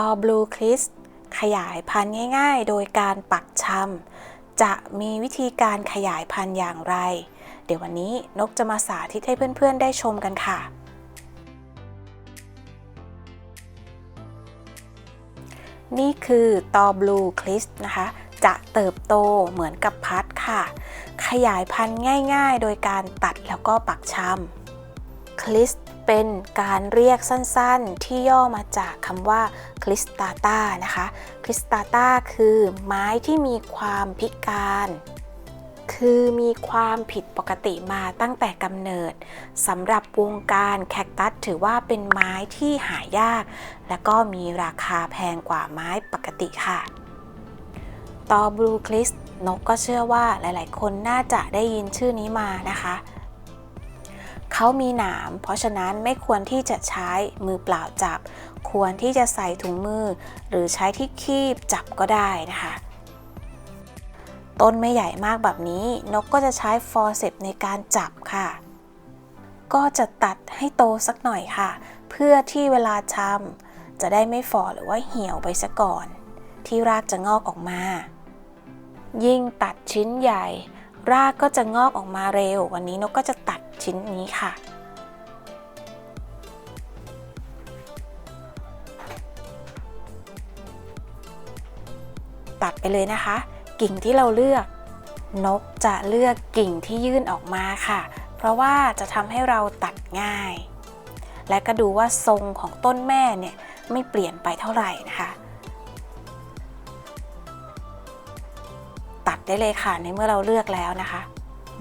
ตอบลูคริสขยายพันธุ์ง่ายๆ โดยการปักชำจะมีวิธีการขยายพันธุ์อย่างไร เดี๋ยววันนี้นกจะมาสาธิตให้เพื่อนๆ ได้ชมกันค่ะ นี่คือตอบลูคริสนะคะ จะเติบโตเหมือนกับพัดค่ะ ขยายพันธุ์ง่ายๆ โดยการตัดแล้วก็ปักชำคริส เป็นการเรียกสั้นๆ ที่ย่อมาจากคำว่าคริสตาตานะคะ คริสตาตาคือไม้ที่มีความพิการ คือมีความผิดปกติมาตั้งแต่กำเนิดสำหรับวงการแคคตัสถือว่าเป็นไม้ที่หายาก และก็มีราคาแพงกว่าไม้ปกติค่ะ ต่อบลูคริสนกก็เชื่อว่าหลายๆ คนน่าจะได้ยินชื่อนี้มานะคะ เขามีหนาม เพราะฉะนั้นไม่ควรที่จะใช้มือเปล่าจับ ควรที่จะใส่ถุงมือ หรือใช้ที่คีบจับก็ได้นะคะ ต้นไม่ใหญ่มากแบบนี้ นกก็จะใช้ฟอร์เซปในการจับค่ะ ก็จะตัดให้โตสักหน่อยค่ะ เพื่อที่เวลาชำจะได้ไม่ฝ่อหรือว่าเหี่ยวไปซะก่อน ที่รากจะงอกออกมา ยิ่งตัดชิ้นใหญ่ รากก็จะงอกออกมาเร็ว วันนี้นกก็จะตัดชิ้นนี้ค่ะ ตัดไปเลยนะคะ กิ่งที่เราเลือก นกจะเลือกกิ่งที่ยื่นออกมาค่ะ เพราะว่าจะทำให้เราตัดง่าย และก็ดูว่าทรงของต้นแม่เนี่ยไม่เปลี่ยนไปเท่าไหร่นะคะ ได้เลยค่ะในเมื่อเราเลือกแล้วนะคะ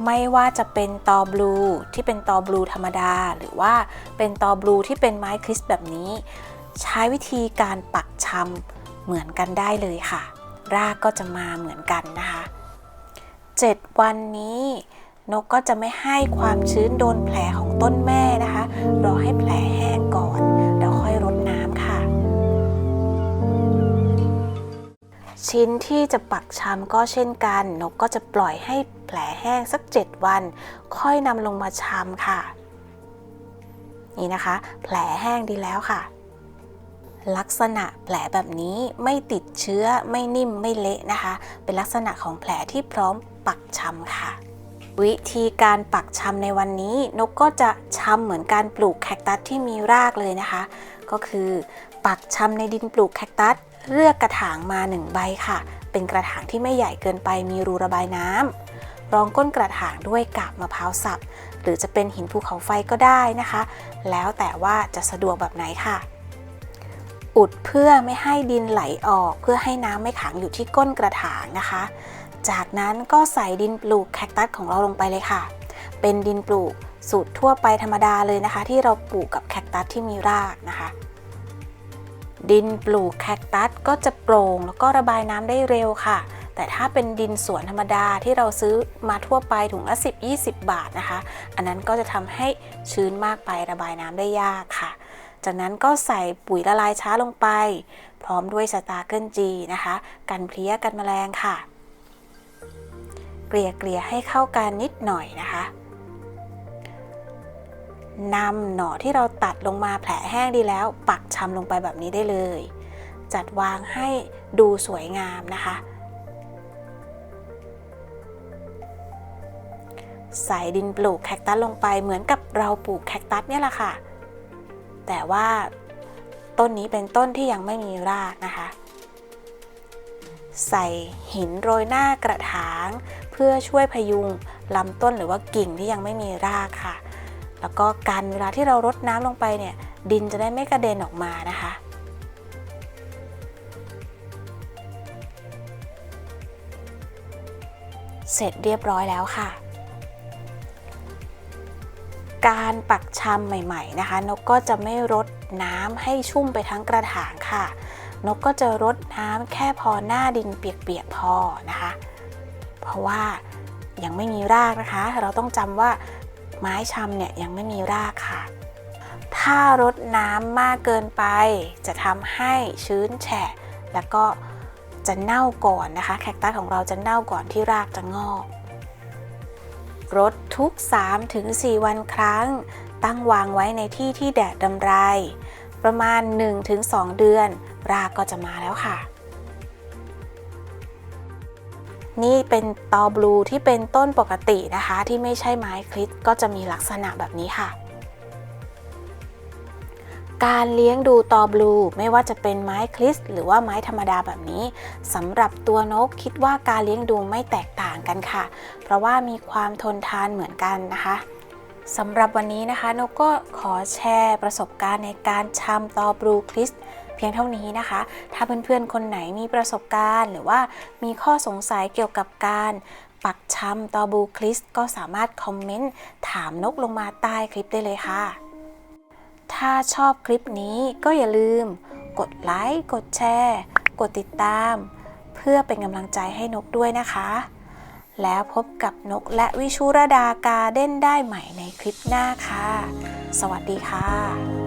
ไม่ว่าจะเป็นตอบลูที่เป็นตอบลูธรรมดา หรือว่าเป็นตอบลูที่เป็นไม้คริสแบบนี้ ใช้วิธีการปักชำเหมือนกันได้เลยค่ะ รากก็จะมาเหมือนกันนะคะ 7 วันนี้นกก็จะไม่ให้ความชื้นโดนแผลของต้นแม่นะคะ รอให้แผลแห้งก่อนแล้วค่อย ชิ้นที่จะปักชำก็เช่นกัน นกก็จะปล่อยให้แผลแห้งสัก 7 วัน ค่อยนำลงมาชำค่ะ นี่นะคะ แผลแห้งดีแล้วค่ะ ลักษณะแผลแบบนี้ไม่ติดเชื้อไม่นิ่มไม่เละนะคะ เป็นลักษณะของแผลที่พร้อมปักชำค่ะวิธีการปักชำในวันนี้นกก็จะชำเหมือนการปลูกแคคตัสที่มีรากเลยนะคะ ก็คือ ปักชำในดินปลูกแคคตัส เลือกกระถางมา 1 ใบค่ะ เป็นกระถางที่ไม่ใหญ่เกินไปมีรูระบายน้ำรองก้นกระถางด้วยกาบมะพร้าวสับ หรือจะเป็นหินภูเขาไฟก็ได้นะคะ แล้วแต่ว่าจะสะดวกแบบไหนค่ะ อุดเพื่อไม่ให้ดินไหลออก เพื่อให้น้ำไม่ขังอยู่ที่ก้นกระถางนะคะ จากนั้นก็ใส่ดินปลูกแคคตัสของเราลงไปเลยค่ะ เป็นดินปลูกสูตรทั่วไปธรรมดาเลยนะคะ ที่เราปลูกกับแคคตัสที่มีรากนะคะ ดินปลูกแคคตัสก็จะโปร่งแล้วก็ระบายน้ำได้เร็วค่ะ แต่ถ้าเป็นดินสวนธรรมดาที่เราซื้อมาทั่วไปถุงละ 10-20 บาทนะคะ อันนั้นก็จะทำให้ชื้นมากไประบายน้ำได้ยากค่ะ จากนั้นก็ใส่ปุ๋ยละลายช้าลงไป พร้อมด้วยสตาร์เกิลจีนะคะ กันเพลี้ยกันแมลงค่ะ เกลี่ยเกลี่ยให้เข้ากันนิดหน่อยนะคะ นำหน่อที่เราตัดลงมาแผลแห้งดีแล้ว ปักชำลงไปแบบนี้ได้เลย จัดวางให้ดูสวยงามนะคะ ใส่ดินปลูกแคคตัสลงไปเหมือนกับเราปลูกแคคตัสเนี่ยแหละค่ะ แต่ว่าต้นนี้เป็นต้นที่ยังไม่มีรากนะคะ ใส่หินโรยหน้ากระถาง เพื่อช่วยพยุงลำต้นหรือว่ากิ่งที่ยังไม่มีรากค่ะ แล้วก็การเวลาที่เรารดน้ำลงไปเนี่ยดินจะได้ไม่กระเด็นออกมานะคะ เสร็จเรียบร้อยแล้วค่ะ การปักชำใหม่ ๆ นะคะ นกก็จะไม่รดน้ำให้ชุ่มไปทั้งกระถางค่ะ นกก็จะรดน้ำแค่พอหน้าดินเปียกๆพอนะคะ เพราะว่ายังไม่มีรากนะคะ เราต้องจำว่า ไม้ชำเนี่ยยังไม่มีรากค่ะ ถ้ารดน้ำมากเกินไป จะทำให้ชื้นแฉะ แล้วก็จะเน่าก่อนนะคะ แคคตัสของเราจะเน่าก่อนที่รากจะงอกรดทุก 3-4 วันครั้ง ตั้งวางไว้ในที่ที่แดดดำไร ประมาณ 1-2 เดือน รากก็จะมาแล้วค่ะ นี่เป็นตอบลูที่เป็นต้นปกตินะคะ ที่ไม่ใช่ไม้คริสก็จะมีลักษณะแบบนี้ค่ะ การเลี้ยงดูตอบลูไม่ว่าจะเป็นไม้คริสหรือว่าไม้ธรรมดาแบบนี้สำหรับตัวนกคิดว่าการเลี้ยงดูไม่แตกต่างกันค่ะ เพราะว่ามีความทนทานเหมือนกันนะคะสำหรับวันนี้นะคะนกก็ขอแชร์ประสบการณ์ในการชำตอบลูคริส เพียงเท่านี้นะคะ ถ้าเพื่อนๆ คนไหนมีประสบการณ์ หรือว่ามีข้อสงสัยเกี่ยวกับการปักชำตอบูคริสก็สามารถคอมเมนต์ถามนกลงมาใต้คลิปได้เลยค่ะ ถ้าชอบคลิปนี้ก็อย่าลืม กดไลค์ กดแชร์ กดติดตาม เพื่อเป็นกำลังใจให้นกด้วยนะคะ แล้วพบกับนกและวิชุรดาการเด้นได้ใหม่ในคลิปหน้าค่ะ สวัสดีค่ะ